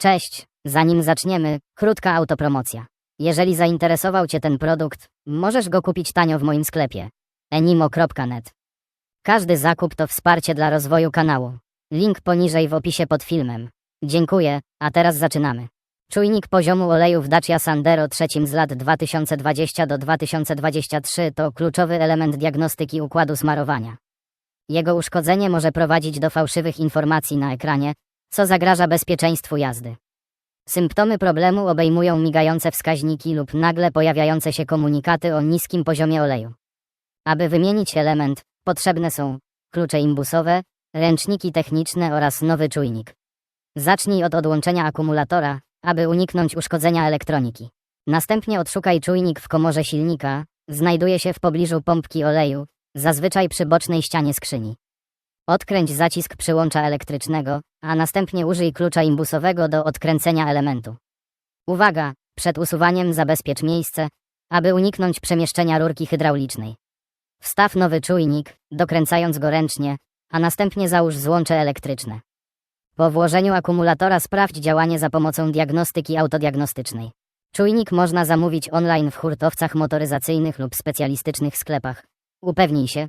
Cześć, zanim zaczniemy, krótka autopromocja. Jeżeli zainteresował Cię ten produkt, możesz go kupić tanio w moim sklepie enimo.net. Każdy zakup to wsparcie dla rozwoju kanału. Link poniżej w opisie pod filmem. Dziękuję, a teraz zaczynamy. Czujnik poziomu oleju w Dacia Sandero trzecim z lat 2020 do 2023 to kluczowy element diagnostyki układu smarowania. Jego uszkodzenie może prowadzić do fałszywych informacji na ekranie, co zagraża bezpieczeństwu jazdy. Symptomy problemu obejmują migające wskaźniki lub nagle pojawiające się komunikaty o niskim poziomie oleju. Aby wymienić element, potrzebne są klucze imbusowe, ręczniki techniczne oraz nowy czujnik. Zacznij od odłączenia akumulatora, aby uniknąć uszkodzenia elektroniki. Następnie odszukaj czujnik w komorze silnika, znajduje się w pobliżu pompki oleju, zazwyczaj przy bocznej ścianie skrzyni. Odkręć zacisk przyłącza elektrycznego, a następnie użyj klucza imbusowego do odkręcenia elementu. Uwaga! Przed usuwaniem zabezpiecz miejsce, aby uniknąć przemieszczenia rurki hydraulicznej. Wstaw nowy czujnik, dokręcając go ręcznie, a następnie załóż złącze elektryczne. Po włożeniu akumulatora sprawdź działanie za pomocą diagnostyki autodiagnostycznej. Czujnik można zamówić online w hurtowcach motoryzacyjnych lub specjalistycznych sklepach. Upewnij się,